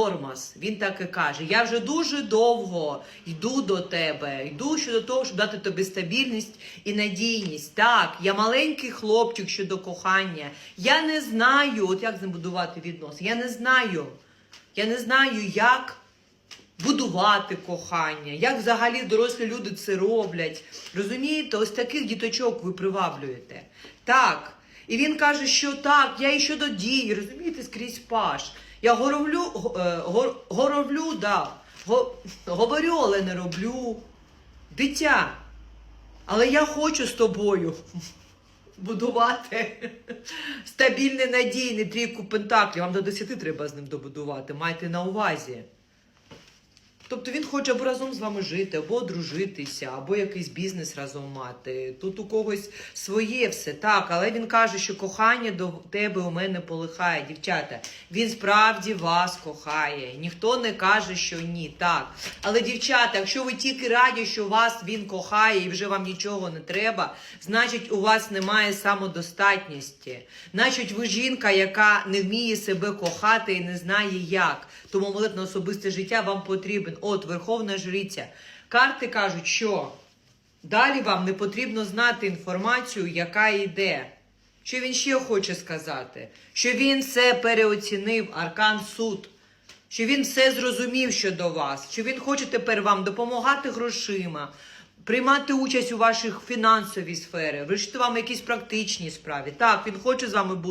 тормоз. Він так і каже: я вже дуже довго йду до тебе, йду щодо того, щоб дати тобі стабільність і надійність. Так, я маленький хлопчик щодо кохання. Я не знаю, от як з ним будувати відносини. Я не знаю. Я не знаю, як будувати кохання, як взагалі дорослі люди це роблять. Розумієте, ось таких діточок ви приваблюєте. Так. І він каже, що так, я і щодо дій, розумієте, скрізь паш. Я горовлю, е, гор- горовлю, да. Го, говорю, але не роблю. Дитя. Але я хочу з тобою будувати стабільний надійний трійку пентаклів. Вам до 10 треба з ним добудувати. Майте на увазі. Тобто він хоче або разом з вами жити, або одружитися, або якийсь бізнес разом мати. Тут у когось своє все так, але він каже, що кохання до тебе у мене полихає, дівчата. Він справді вас кохає. Ніхто не каже, що ні. Так. Але, дівчата, якщо ви тільки раді, що вас він кохає і вже вам нічого не треба, значить у вас немає самодостатності. Значить, ви жінка, яка не вміє себе кохати і не знає як. Тому на особисте життя вам потрібен. От Верховна Жриця. Карти кажуть, що далі вам не потрібно знати інформацію, яка йде. Що він ще хоче сказати? Що він все переоцінив, аркан суд. Що він все зрозумів щодо вас, що він хоче тепер вам допомагати грошима, приймати участь у ваших фінансовій сфері, вирішити вам якісь практичні справи. Так, він хоче з вами бути.